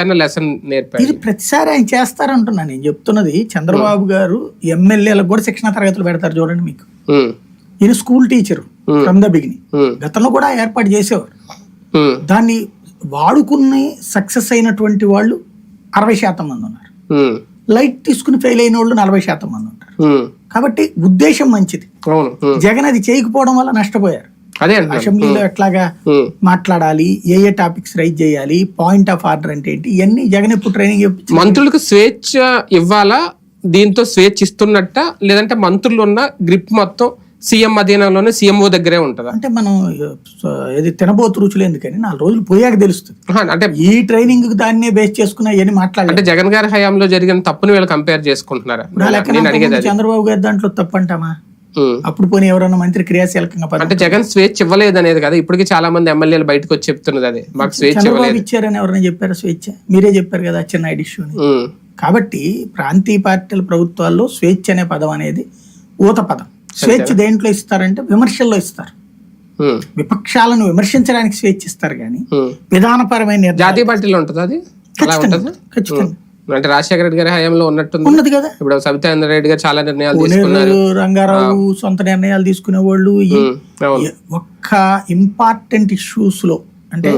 ఆయన లెసన్ నేర్పారు ఇది ప్రతిసారి ఆయన చేస్తారంటున్నా నేను చెప్తున్నది. చంద్రబాబు గారు ఎమ్మెల్యేలకు కూడా శిక్షణ తరగతులు పెడతారు చూడండి మీకు. ఉమ్, ఈయన school teacher from the beginning. గతంలో కూడా ఏర్పాటు చేసేవారు. దాన్ని వాడుకుని సక్సెస్ అయినటువంటి వాళ్ళు అరవై శాతం మంది ఉన్నారు. లైట్ తీసుకుని ఫెయిల్ అయిన వాళ్ళు నలభై శాతం మంది ఉంటారు. కాబట్టి ఉద్దేశం మంచిది. జగన్ అది చేయకపోవడం వల్ల నష్టపోయారు. అదే. అసెంబ్లీలో ఎట్లాగా మాట్లాడాలి ఏ ఏ టాపిక్స్ రైజ్ చేయాలి పాయింట్ ఆఫ్ ఆర్డర్ అంటే ఏంటి ఇవన్నీ జగన్ ఎప్పుడు ట్రైనింగ్ మంత్రులకు స్వేచ్ఛ ఇవ్వాలా? దీంతో స్వేచ్ఛ ఇస్తున్నట్ట? లేదంటే మంత్రులు ఉన్న గ్రిప్ మొత్తం సీఎం అధీనంలోనే సీఎంఓ దగ్గరే ఉంటుందా? అంటే మనం ఇది తినబోతు రుచులు ఎందుకని? నాలుగు రోజులు పోయాక తెలుస్తుంది. అంటే ఈ ట్రైనింగ్ దాన్నే బేస్ చేసుకుని అవన్నీ మాట్లాడాలి. అంటే జగన్ గారి హయాంలో జరిగిన తప్పుని వీళ్ళు కంపేర్ చేసుకుంటున్నారా? చంద్రబాబు గారి దాంట్లో తప్పంటామా ఉమ్. అప్పుడు పోనీ ఎవరన్నా మంత్రి క్రియాశీలకంగా అంటే జగన్ స్వేచ్ఛ ఇవ్వలేదు అనేది కదా ఇప్పటికీ చాలా మంది ఎమ్మెల్యేలు బయటకు వచ్చి చెప్తున్నది అదే. మాకు స్వేచ్ఛ ఇవ్వలేదు. ఇచ్చారని ఎవరైనా చెప్పారా స్వేచ్ఛ? మీరే చెప్పారు కదా చిన్న ఇష్యూని ఉమ్, కాబట్టి ప్రాంతీయ పార్టీల ప్రభుత్వాల్లో స్వేచ్ఛ అనే పదం అనేది ఊత పదం. స్వేచ్ఛ దేంట్లో ఇస్తారంటే విమర్శల్లో ఇస్తారు. ఉమ్, విపక్షాలను విమర్శించడానికి స్వేచ్ఛ ఇస్తారు కానీ. విధానపరమైన జాతీయ పార్టీలో ఉంటుంది అది? ఖచ్చితంగా అంటే రాజశేఖర రెడ్డి గారి హయాంలో ఉన్నట్టుంది. ఉన్నది కదా. ఇప్పుడు సబితానంద రెడ్డి గారు చాలా నిర్ణయాలు తీసుకున్నారు. రంగారావు సొంత నిర్ణయాలు తీసుకునే వాళ్ళు ఒక్క ఇంపార్టెంట్ ఇష్యూస్లో అంటే